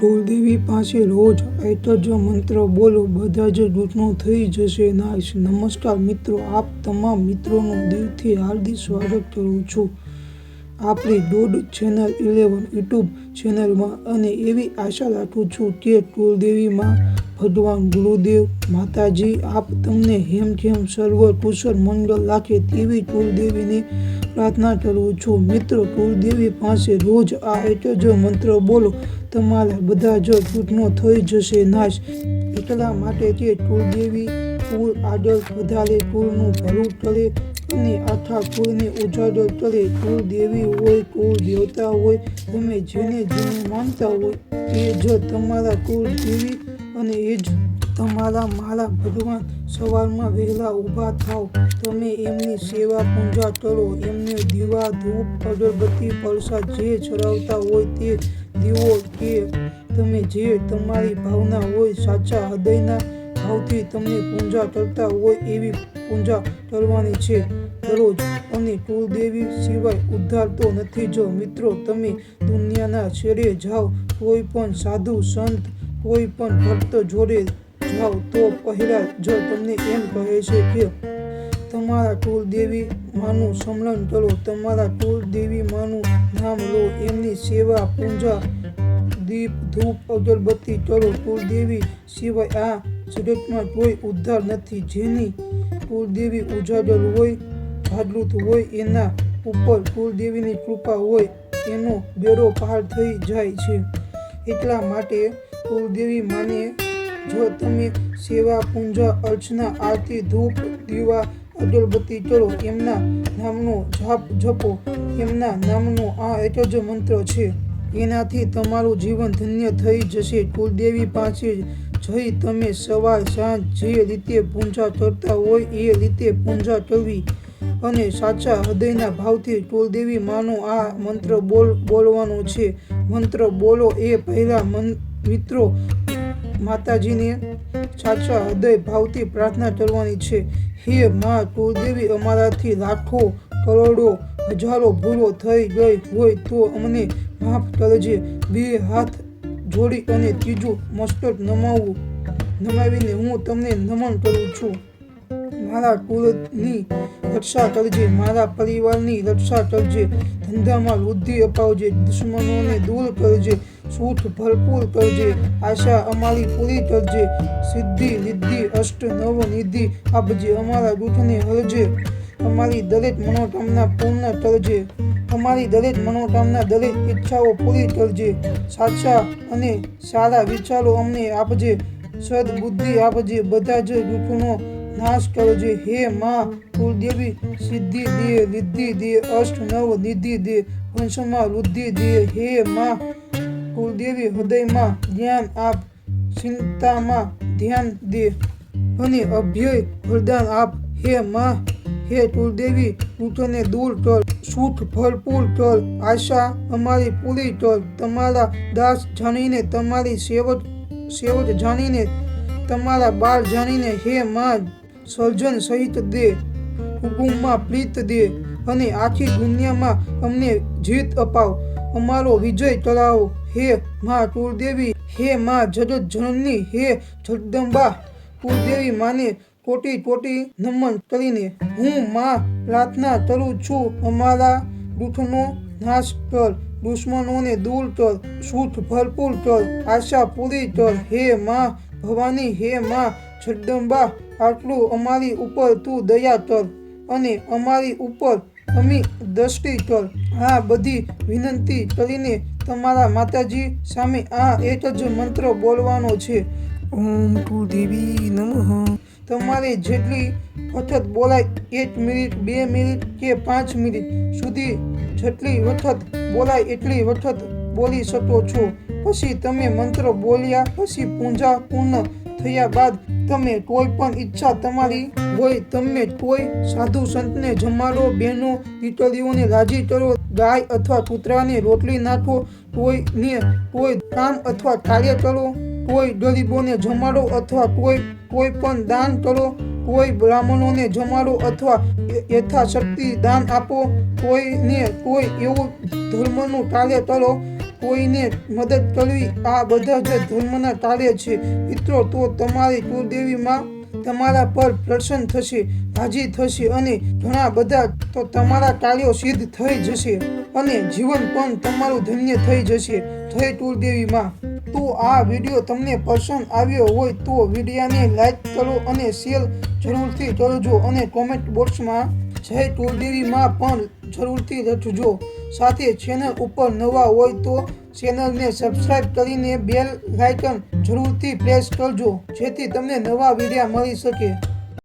કુળદેવી પાસે રોજ જ મંત્ર બોલો, બધા જ દુઃખનો થઈ જશે નાશ. નમસ્કાર મિત્રો, આપ તમામ મિત્રોનું દિલથી હાર્દિક સ્વાગત કરું છું. આપણી દોઢ ચેનલ ઇલેવન યુટ્યુબ ચેનલમાં અને એવી આશા રાખું છું કે કુળદેવીમાં ભગવાન ગુરુદેવ માતાજી, આપ તમને હેમ હેમખેમ સર્વ કુશળ મંગળ રાખે તેવી કુળદેવીને પ્રાર્થના કરું છું. મિત્રો, કુળદેવી પાસે રોજ આ એક મંત્ર બોલો તમારા બધા જો દુઃખનો થઈ જશે, નાશ. એટલા માટે તે કુળદેવી કુળ આગળ વધારે કુળનું ભલું ટળે અને આખા કુળને ઉજાડો કરે કુળ હોય કુળ દેવતા હોય, તમે જેને જેને માનતા હોય, તે જ તમારા કુળ અને એ જ તમારા મારા ભગવાન. સવારમાં વહેલા ઊભા થાવ તમે એમની સેવા પૂજા કરો. એમને દીવા, ધૂપ, અગરબત્તી, પરસાદ જે ચડાવતા હોય તે દીવો કે તમે જે તમારી ભાવના હોય સાચા હૃદયના ભાવથી તમને પૂજા કરતા હોય એવી પૂજા કરવાની છે. દરરોજ અને કુળદેવી સિવાય ઉદ્ધાર તો નથી જો મિત્રો, તમે દુનિયાના છેડે જાઓ, કોઈ પણ સાધુ, સંત, કોઈ પણ ભક્ત જોડે જાઓ તો પહેલા જો તમને એમ કહે છે કે તમારા કુળદેવી માનું સમલન કરો, તમારા કુળદેવી માનું નામ લો, એમની સેવા પૂજા, દીપ, ધૂપ, અગરબત્તી કરો કુળદેવી સિવાય આ જગતમાં કોઈ ઉદ્ધાર નથી. જેની કુળદેવી ઉજાગર હોય, જાગૃત હોય, એના ઉપર કુળદેવીની કૃપા હોય, એનો બેડો પાર થઈ જાય છે. એટલા માટે કુળદેવી માને, જો તમે સેવા, પૂજા, અર્ચના, આરતી, ધૂપ, દીવા અગરબત્તી ચલો એમના નામનો જાપ જપો. એમના નામનો આ એક જ મંત્ર છે. એનાથી તમારું જીવન ધન્ય થઈ જશે. કુલદેવી પાસે જઈ તમે સવાર સાંજ જે રીતે પૂજા કરતા હોય એ રીતે પૂજા કરવી અને સાચા હૃદયના ભાવથી કુલદેવી માનો આ મંત્ર બોલ, બોલવાનો છે. મંત્ર બોલો એ પહેલા મન, મિત્રો માતાજીને સાચા હૃદય ભાવથી પ્રાર્થના કરવાની છે. હે માં, કુળદેવી અમારાથી લાખો, કરોડો, હજારો ભૂલો થઈ ગઈ હોય તો અમને માફ કરજે. બે હાથ જોડી અને ત્રીજું મસ્તક નમાવું, નમાવીને હું તમને નમન કરું છું. મારા કુળની રક્ષા કરજે, મારા પરિવારની રક્ષા કરજે, ધંધામાં વૃદ્ધિ અપાવજે, દુશ્મનોને દૂર કરજે સુખ ભરપૂર કરજે. આશા અમારી પૂરી કરજે. સિદ્ધિ નિધિ અષ્ટ, નવ, નિધિ આપજે. અમારા દુઃખને હરજે. અમારી દરેક મનોકામના પૂર્ણ કરજે. અમારી દરેક મનોકામના દરેક ઈચ્છાઓ પૂરી કરજે. સાચા અને સારા વિચારો અમને આપજે. સદબુદ્ધિ આપજે. બધા જ દુઃખનો નાશ કરજે. હે મા કુલદેવી સિદ્ધિ દે, રિદ્ધિ દે, અષ્ટ, નવ, નિધિ દે, વંશમાં વૃદ્ધિ દે. હે માં કુલદેવી હૃદયમાં ધ્યાન આપ ચિંતામાં ધ્યાન દે અને અભ્યય વરદાન આપ. હે માં, હે કુલદેવી તૂટને દૂર કર, સુખ ભરપૂર કર, આશા અમારી પૂરી કર. તમારા દાસ જાણીને, તમારી સેવક સેવક જાણીને, તમારા બાળ જાણીને, હે માં, સર્જન સહિત દે હુકુમમાં પ્રીત દે અને આખી દુનિયામાં અમને જીત અપાવ. અમારો વિજય કરાવો. હે મા કુળદેવી, હે મા જગત જનની હે જગદંબા કુળદેવી માને કોટી કોટી નમન કરીને હું માં પ્રાર્થના કરું છું, અમારા દુઃખનો નાશ કર, દુશ્મનોને દૂર કર, સુખ ભરપૂર કર, આશા પૂરી કર. હે મા ભવાની, હે મા જગદંબા, આટલું અમારી ઉપર તું દયા કર અને અમારી ઉપર અમી દ્રષ્ટિ કર. આ બધી વિનંતી કરીને તમારા માતાજી સામે આ એક જ મંત્ર બોલવાનો છે. ઓમ કુલદેવી નમઃ. તમારે જેટલી વખત બોલાય એક મિનિટ બે મિનિટ કે પાંચ મિનિટ સુધી જેટલી વખત બોલાય એટલી વખત બોલી શકો છો. પછી તમે મંત્ર બોલ્યા પછી પૂજા પૂર્ણ થયા બાદ તમે કોઈ પણ ઈચ્છા તમારી હોય તમે કોઈ સાધુ સંતને જમાડો બહેનો દીકરીઓને રાજી કરો ગાય અથવા કૂતરાને રોટલી નાખો કોઈને કોઈ કામ અથવા કાર્ય કરો, કોઈ ગરીબોને જમાડો અથવા કોઈ કોઈ પણ દાન કરો, કોઈ બ્રાહ્મણોને જમાડો અથવા યથાશક્તિ દાન આપો, કોઈને કોઈ એવું ધર્મનું કાર્ય કરો, કોઈને મદદ કરવી, આ બધા જ ધર્મના કાર્ય છે. મિત્રો, તો તમારી કુળદેવીમાં તમારા પર પ્રસન્ન થશે હાજી થશે અને ઘણા બધા તો તમારા કાર્યો સિદ્ધ થઈ જશે અને જીવન પણ તમારું ધન્ય થઈ જશે. જય કુળદેવીમાં તો આ વીડિયો તમને પસંદ આવ્યો હોય તો વિડીયાને લાઈક કરો અને શેર જરૂરથી કરજો અને કોમેન્ટ બોક્સમાં જય કુળદેવીમાં પણ જરૂરથી રચજો સાથે ચેનલ ઉપર નવા હોય તો ચેનલને સબસ્ક્રાઇબ કરીને બેલ લાઇકન જરૂરથી પ્રેસ કરજો, જેથી તમને નવા વિડીયા મળી શકે.